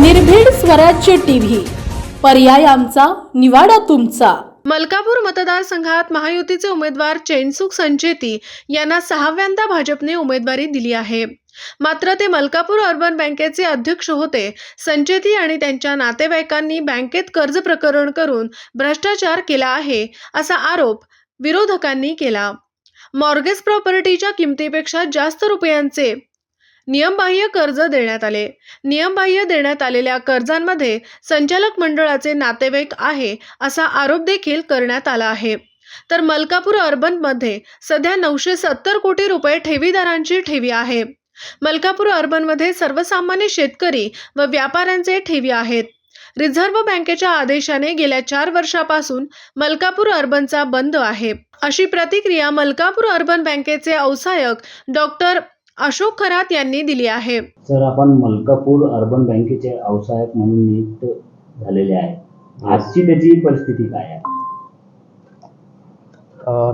निर्भीड स्वराज्य टीव्ही. पर्याय आमचा निवाडा तुमचा. मलकापूर मतदारसंघात महायुतीचे उमेदवार चैनसुख संचेती यांना सहाव्यांदा भाजपने उमेदवारी दिली आहे. मात्र ते मलकापूर अर्बन बँकेचे अध्यक्ष होते. संचेती आणि त्यांच्या नातेवाईकांनी बँकेत कर्ज प्रकरण करून भ्रष्टाचार केला आहे असा आरोप विरोधकांनी केला. मॉर्गेज प्रॉपर्टीच्या किमतीपेक्षा जास्त रुपयांचे नियमबाह्य कर्ज देण्यात आले. नियमबाह्य देण्यात आलेल्या कर्जांमध्ये संचालक मंडळाचे नातेवाईक आहे असा आरोप देखील करण्यात आला आहे. तर मलकापूर अर्बनमध्ये सध्या नऊशे सत्तर कोटी रुपये ठेवीदारांची ठेवी आहे. मलकापूर अर्बनमध्ये सर्वसामान्य शेतकरी व व्यापाऱ्यांचे ठेवी आहेत. रिझर्व्ह बँकेच्या आदेशाने गेल्या चार वर्षापासून मलकापूर अर्बनचा बंद आहे. अशी प्रतिक्रिया मलकापूर अर्बन बँकेचे औसायक डॉक्टर अशोक खरात यांनी दिली आहे. सर आपण मलकापूर अर्बन बँकेचे व्यवसायक म्हणून नियुक्त झालेले आहे. आजची त्याची परिस्थिती काय आहे?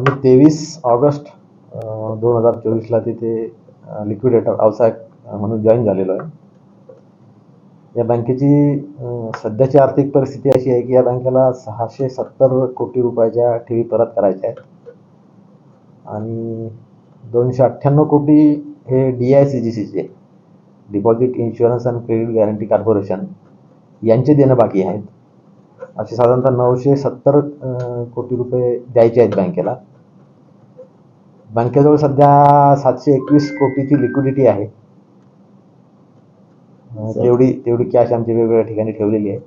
मी तेवीस ऑगस्ट दोन हजार चोवीसला तिथे लिक्विडेटर व्यावसायिक म्हणून जॉईन झालेलो आहे. या बँकेची सध्याची आर्थिक परिस्थिती अशी आहे की या बँकेला सहाशे सत्तर कोटी रुपयाच्या ठेवी परत करायच्या आहेत. आणि दोनशे अठ्ठ्याण्णव कोटी हे डी आय सी जी सीचे deposit insurance and credit guarantee corporation यांचे देणं बाकी आहेत. असे साधारणतः नऊशे सत्तर कोटी रुपये द्यायचे आहेत बँकेला. बँकेजवळ सध्या सातशे एकवीस कोटीची लिक्विडिटी आहे. तेवढी तेवढी कॅश आमची वेगवेगळ्या ठिकाणी ठेवलेली आहे.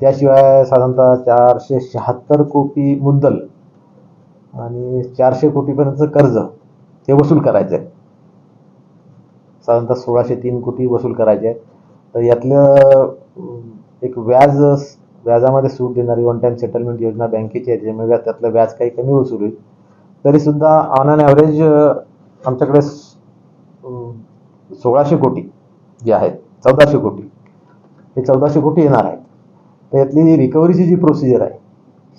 त्याशिवाय साधारणतः चारशे शहात्तर कोटी मुद्दल आणि चारशे कोटीपर्यंतचं कर्ज ते वसूल करायचे आहेत साधारणतः सोळाशे तीन कोटी वसूल करायचे आहेत तर यातलं एक व्याज व्याजामध्ये सूट देणारी वन टाइम सेटलमेंट योजना बँकेची आहे. त्याच्यामुळे व्याज- त्यातलं व्याज काही कमी वसूल होईल. तरीसुद्धा ऑन अन ॲव्हरेज आमच्याकडे सोळाशे कोटी जे आहेत चौदाशे कोटी. हे चौदाशे कोटी येणार आहेत. तर यातली रिकव्हरीची जी प्रोसिजर आहे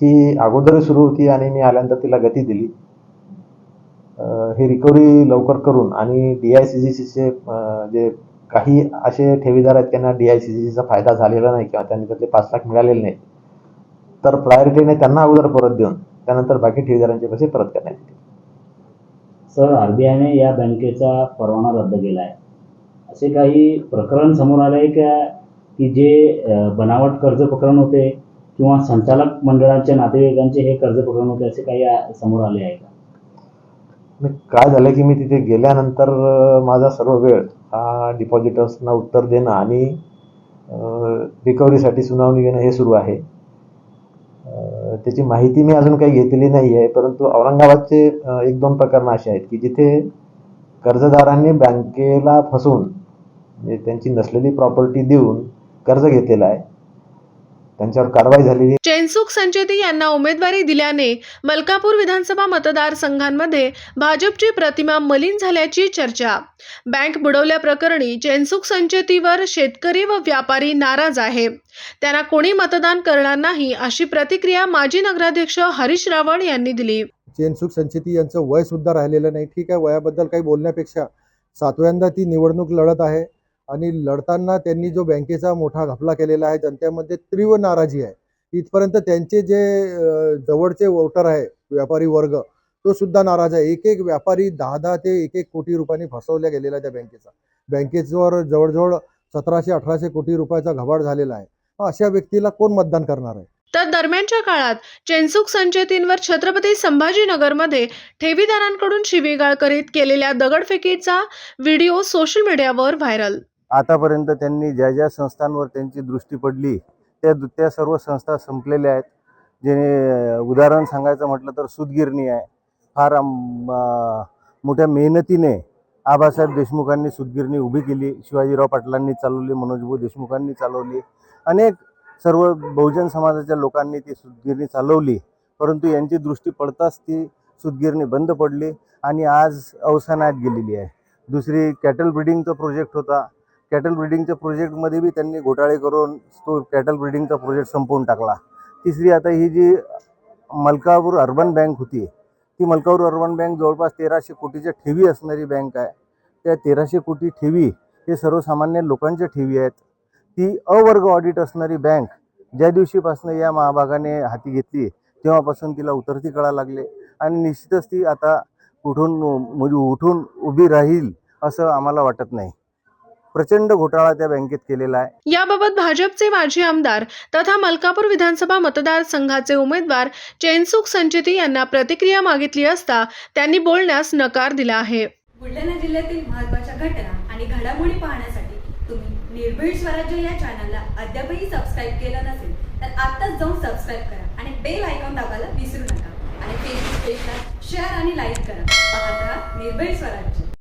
ही अगोदर सुरू होती आणि मी आल्यानंतर तिला गती दिली. हे रिकव्हरी लवकर करून आणि डी आय सी जी सीचे जे काही असे ठेवीदार आहेत त्यांना डी आय सी जी सीचा फायदा झालेला नाही किंवा त्यांनी त्यातले पाच लाख मिळालेले नाहीत. तर प्रायोरिटीने त्यांना अगोदर परत देऊन त्यानंतर बाकी ठेवीदारांचे पैसे परत करण्यात येतील. सर आरबीआयने या बँकेचा परवाना रद्द केला आहे असे काही प्रकरण समोर आले आहे का? की जे बनावट कर्ज प्रकरण होते किंवा संचालक मंडळाच्या नातेवाईकांचे हे कर्ज प्रकरण होते असे काही समोर आले आहे का? काय झालं की मी तिथे गेल्यानंतर माझा सर्व वेळ हा डिपॉझिटर्सना उत्तर देणं आणि रिकव्हरीसाठी सुनावणी घेणं हे सुरू आहे. त्याची माहिती मी अजून काही घेतलेली नाही आहे परंतु औरंगाबादचे एक दोन प्रकरणं असे आहेत की जिथे कर्जदारांनी बँकेला फसवून म्हणजे त्यांची नसलेली प्रॉपर्टी देऊन कर्ज घेतलेलं आहे त्यांच्यावर कारवाई झालेली. चैनसुख संचेती यांना उमेदवारी दिल्याने मलकापूर विधानसभा मतदारसंघांमध्ये भाजपची प्रतिमा मलिन झाल्याची चर्चा. बँक बुडवल्याप्रकरणी चैनसुख संचेतीवर शेतकरी व व्यापारी नाराज आहे. त्यांना कोणी मतदान करणार नाही अशी प्रतिक्रिया माजी नगराध्यक्ष हरीश रावळ यांनी दिली. चेनसुख संचेती यांचं वय सुद्धा राहिलेलं नाही. ठीक आहे वयाबद्दल काही बोलण्यापेक्षा सातव्यांदा ती निवडणूक लढत आहे. आणि लढताना त्यांनी जो बँकेचा मोठा घपला केलेला आहे जनतेमध्ये तीव्र नाराजी आहे. इथपर्यंत त्यांचे जे जवळचे वोटर आहे व्यापारी वर्ग तो सुद्धा नाराज आहे. एक एक व्यापारी दहा दहा ते एक एक कोटी रुपयांनी फसवल्या गेलेला आहे त्या बँकेचा. बँकेवर जवळजवळ सतराशे अठराशे कोटी रुपयाचा घबाड झालेला आहे. अशा व्यक्तीला कोण मतदान करणार आहे? तर दरम्यानच्या काळात चेनसुख संचेतींवर छत्रपती संभाजीनगरमध्ये ठेवीदारांकडून शिवीगाळ करीत केलेल्या दगडफेकीचा व्हिडिओ सोशल मीडियावर व्हायरल. आतापर्यंत त्यांनी ज्या ज्या संस्थांवर त्यांची दृष्टी पडली त्या त्या सर्व संस्था संपलेल्या आहेत. जे उदाहरण सांगायचं म्हटलं तर सुदगिरणी आहे. फार मोठ्या मेहनतीने आबासाहेब देशमुखांनी सुदगिरणी उभी केली शिवाजीराव पाटलांनी चालवली मनोजभाऊ देशमुखांनी चालवली. अनेक सर्व बहुजन समाजाच्या लोकांनी ती सुदगिरणी चालवली परंतु यांची दृष्टी पडताच ती सुदगिरणी बंद पडली आणि आज अवसानात गेलेली आहे. दुसरी कॅटल ब्रिडिंगचा प्रोजेक्ट होता. कॅटल ब्रिडिंगच्या प्रोजेक्टमध्ये बी त्यांनी घोटाळे करून तो कॅटल ब्रिडिंगचा प्रोजेक्ट संपवून टाकला. तिसरी आता ही जी मलकापूर अर्बन बँक होती ती मलकापूर अर्बन बँक जवळपास तेराशे कोटीच्या ठेवी असणारी बँक आहे. त्या तेराशे कोटी ठेवी हे सर्वसामान्य लोकांच्या ठेवी आहेत. ती अवर्ग ऑडिट असणारी बँक ज्या दिवशीपासून या महाभागाने हाती घेतली तेव्हापासून तिला उतरती कळा लागले. आणि निश्चितच ती आता कुठून म्हणजे उठून उभी राहील असं आम्हाला वाटत नाही. प्रचंड घोटाळा त्या बँकेत केलेला आहे. याबाबत भाजपचे माजी आमदार तथा मलकापूर विधानसभा मतदारसंघाचे उमेदवार चैनसुख संचेती यांना प्रतिक्रिया मागितली असता त्यांनी बोलण्यास नकार दिला आहे. बुलढाणा जिल्ह्यातील महत्त्वाच्या घटना आणि घडामोडी पाहण्यासाठी तुम्ही निर्भीड स्वराज्य या चॅनलला अद्यापही सबस्क्राईब केलं नसेल तर आत्ताच जाऊन सबस्क्राईब करा आणि बेल आयकॉन दाबायला विसरू नका. आणि फेसबुक पेजला शेअर आणि लाईक करा. पाहत राहा निर्भीड स्वराज्य.